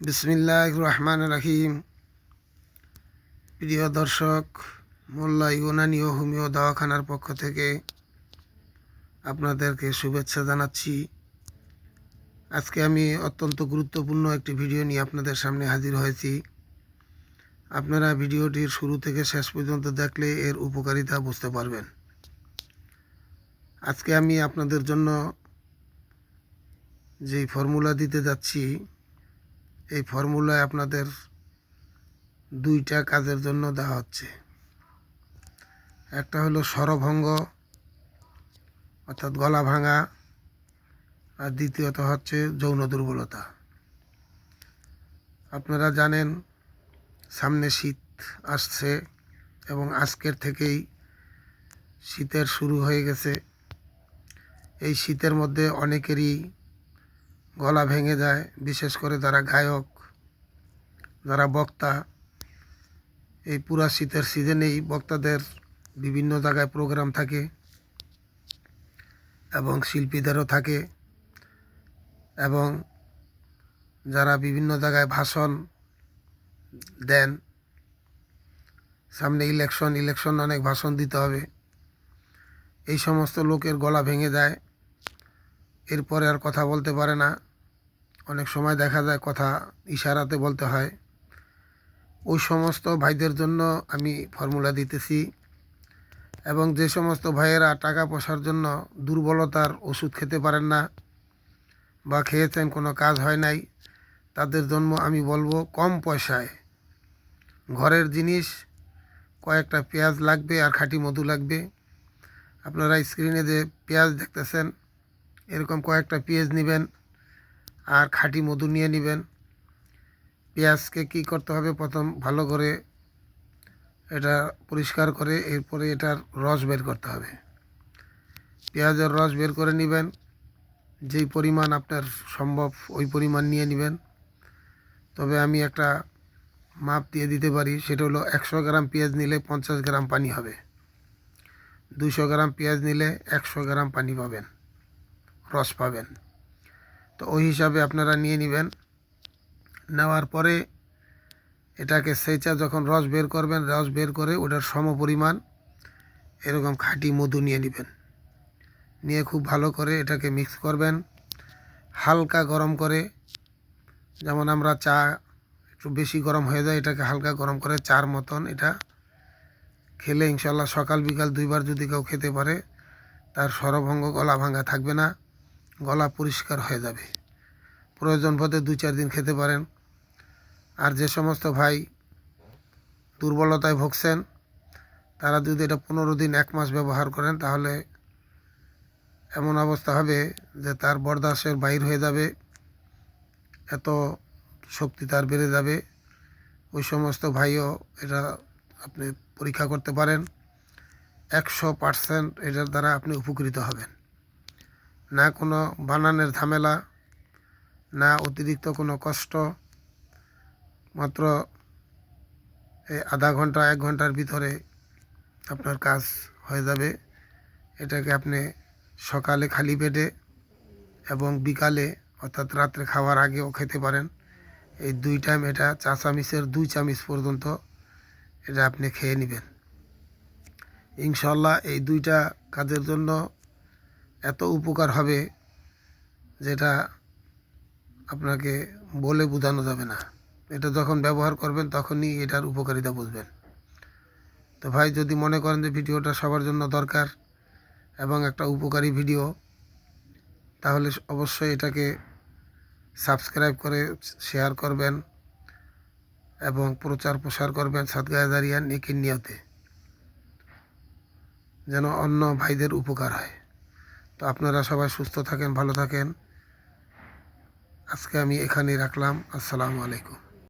বিসমিল্লাহ রহমান রাহিম। প্রিয় দর্শক, মোল্লা ইউনানি ও হোমিও দাওয়াখানার পক্ষ থেকে আপনাদেরকে শুভেচ্ছা জানাচ্ছি। আজকে আমি অত্যন্ত গুরুত্বপূর্ণ একটি ভিডিও নিয়ে আপনাদের সামনে হাজির হয়েছি। আপনারা ভিডিওটির শুরু থেকে শেষ পর্যন্ত দেখলে এর উপকারিতা বুঝতে পারবেন। আজকে আমি আপনাদের জন্য যেই ফর্মুলা দিতে যাচ্ছি এই ফর্মুলায় আপনাদের দুইটা কাজের জন্য দেওয়া হচ্ছে। একটা হলো স্বরভঙ্গ অর্থাৎ গলা ভাঙা, আর দ্বিতীয়ত হচ্ছে যৌন দুর্বলতা। আপনারা জানেন, সামনে শীত আসছে এবং আজকের থেকেই শীতের শুরু হয়ে গেছে। এই শীতের মধ্যে অনেকেরই গলা ভেঙে যায়, বিশেষ করে যারা গায়ক, যারা বক্তা। এই পুরা শীতের সিজনেই বক্তাদের বিভিন্ন জায়গায় প্রোগ্রাম থাকে এবং শিল্পীদেরও থাকে এবং যারা বিভিন্ন জায়গায় ভাষণ দেন, সামনে ইলেকশন ইলেকশন অনেক ভাষণ দিতে হবে। এই সমস্ত লোকের গলা ভেঙে যায়। এরপরে আর কথা বলতে পারে না। অনেক সময় দেখা যায় কথা ইশারাতে বলতে হয়। ওই সমস্ত ভাইদের জন্য আমি ফর্মুলা দিতেছি এবং যে সমস্ত ভাইয়েরা টাকা পয়সার জন্য দুর্বলতার ওষুধ খেতে পারেন না বা খেয়েছেন, কোনো কাজ হয় নাই, তাদের জন্য আমি বলব কম পয়সায়। ঘরের জিনিস, কয়েকটা পেঁয়াজ লাগবে আর খাঁটি মধু লাগবে। আপনারা স্ক্রিনে যে পেঁয়াজ দেখতেছেন, এরকম কয়েকটা পেঁয়াজ নেবেন। আর খাঁটি মধু নিয়ে নেবেন। পেঁয়াজকে কি করতে হবে? প্রথম ভালো করে এটা পরিষ্কার করে এরপরে এটার রস বের করতে হবে। পেঁয়াজের রস বের করে নেবেন। যেই পরিমাণ আপনার সম্ভব ওই পরিমাণ নিয়ে নেবেন। তবে আমি একটা মাপ দিয়ে দিতে পারি, সেটা হলো একশো গ্রাম পেঁয়াজ নিলে পঞ্চাশ গ্রাম পানি হবে। দুশো গ্রাম পেঁয়াজ নিলে একশো গ্রাম পানি পাবেন, রস পাবেন। তো ওই হিসাবে আপনারা নিয়ে নেবেন। নেওয়ার পরে এটাকে সেচা যখন রস বের করবেন, রস বের করে ওটার সম পরিমাণ এরকম খাঁটি মধু নিয়ে নেবেন। নিয়ে খুব ভালো করে এটাকে মিক্স করবেন, হালকা গরম করে। যেমন আমরা চা, একটু বেশি গরম হয়ে যায়, এটাকে হালকা গরম করে চার মতন এটা খেলে ইনশাল্লাহ সকাল বিকাল দুইবার যদি কেউ খেতে পারে, তার স্বরভঙ্গ গলা ভাঙা থাকবে না। গলা পরিষ্কার হয়ে যাবে। প্রয়োজন পথে দুই চার দিন খেতে পারেন। আর যে সমস্ত ভাই দুর্বলতায় ভুগছেন, তারা যদি এটা পনেরো দিন, এক মাস ব্যবহার করেন, তাহলে এমন অবস্থা হবে যে তার বরদাসের বাইর হয়ে যাবে, এত শক্তি তার বেড়ে যাবে। ওই সমস্ত ভাইও এটা আপনি পরীক্ষা করতে পারেন। একশো পারসেন্ট এটার দ্বারা আপনি উপকৃত হবেন। না কোনো বানানের ঝামেলা, না অতিরিক্ত কোনো কষ্ট, মাত্র এই আধা ঘণ্টা, এক ঘণ্টার ভিতরে আপনার কাজ হয়ে যাবে। এটাকে আপনি সকালে খালি পেটে এবং বিকালে, অর্থাৎ রাত্রে খাওয়ার আগেও খেতে পারেন। এই দুই টাইম এটা চা চামিচের দুই চামিচ পর্যন্ত এটা আপনি খেয়ে নেবেন। ইনশাল্লাহ এই দুইটা কাজের জন্য এত উপকার হবে যেটা আপনাকে বলে বোঝানো যাবে না। এটা যখন ব্যবহার করবেন, তখনই এটার উপকারিতা বুঝবেন। তো ভাই, যদি মনে করেন যে ভিডিওটা সবার জন্য দরকার এবং একটা উপকারী ভিডিও, তাহলে অবশ্যই এটাকে সাবস্ক্রাইব করে শেয়ার করবেন এবং প্রচার প্রসার করবেন সদগায় দাঁড়িয়ে নেকির নিয়তে, যেন অন্য ভাইদের উপকার হয়। তো আপনারা সবাই সুস্থ থাকেন ভালো থাকেন। আজকে আমি এখানেই রাখলাম। আসসালামু আলাইকুম।